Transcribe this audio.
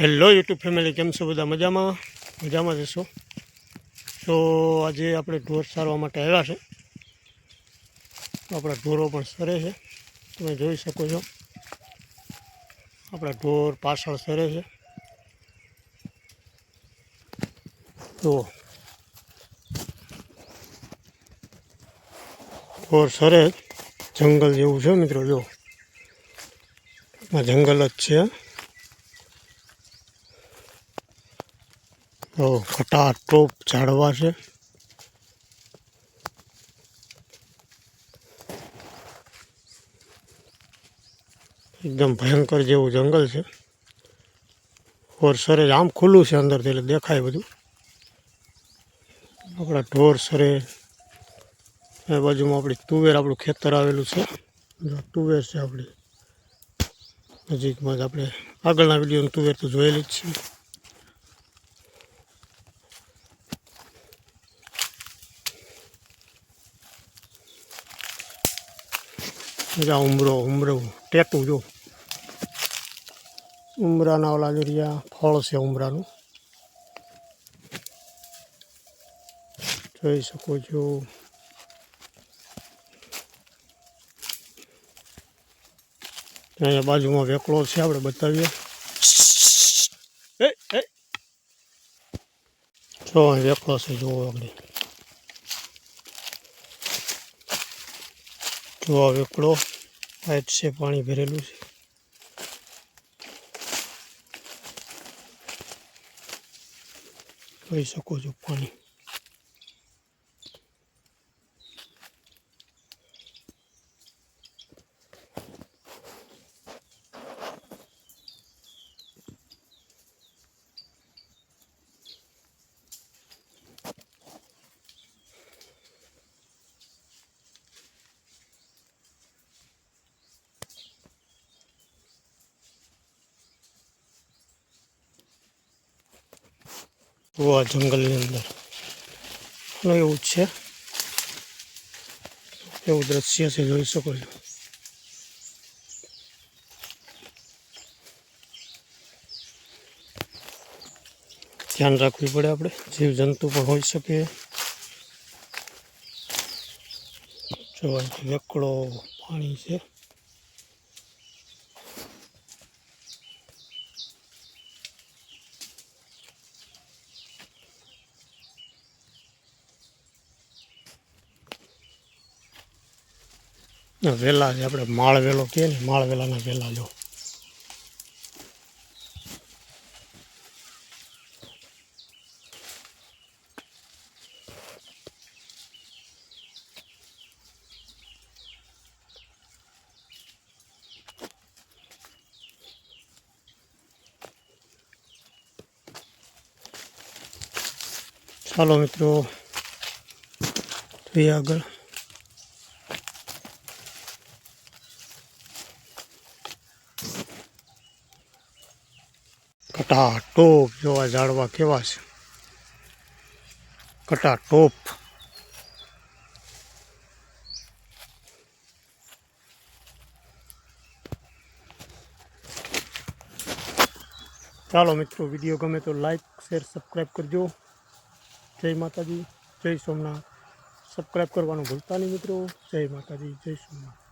Hello YouTube family, કેમ છો બધા? મજામાં? મજામાં જશો તો આજે આપણે ઢોર સારવા માટે આવ્યા છે. આપણા ઢોરો પણ સરે છે. તમે જોઈ શકો છો. આપણા ઢોર પાછળ સરે છે. તો ઢોર સરે જંગલ જેવું છે મિત્રો, જો. જંગલ જ છે. તો ટોપ ઝાડવા છે. એકદમ ભયંકર જેવું જંગલ છે. ઓર સરે આમ ખુલ્લું છે અંદરથી એટલે દેખાય બધું. આપણા ઢોર સરે એ બાજુમાં આપણી તુવેર આપણું ખેતર આવેલું છે. તુવેર છે આપણી. નજીકમાં જ આપણે આગળના વિડીયોની તુવેર તો જોયેલી જ છે. જા ઉમરો ઉમરો. ટેટું જો. ઉમરાના ઓલા જો રહ્યા ફળ છે ઉમરાનું. જોઈ શકો છો. અહીંયા બાજુમાં વેકળો છે આપણે બતાવીએ. જો વેકળો છે જોવો આપણે જો આ વેકડો પાઇપ છે પાણી ભરેલું છે. જોઈ શકો છો પાણી. આ જંગલની અંદર. અને એવું જ છે. એવું દ્રશ્ય છે, જોઈ શકો છો. ધ્યાન રાખવું પડે આપણે. જીવજંતુ પણ હોઈ શકે. જો અહીંથી વેકડો પાણી છે. વેલા છે આપણે. માળ વેલો કહે ને માળ વેલાના વેલા જો. ચાલો મિત્રો, જોઈએ આગળ. કટા ટોપ જોવા ઝાડવા કેવા છે? કટા ટોપ ચાલો મિત્રો, વીડિયો ગમે તો લાઈક શેર સબસ્ક્રાઈબ કરજો. જય માતાજી, જય સોમનાથ. સબસ્ક્રાઈબ કરવાનું ભૂલતા નહીં મિત્રો. જય માતાજી, જય સોમનાથ.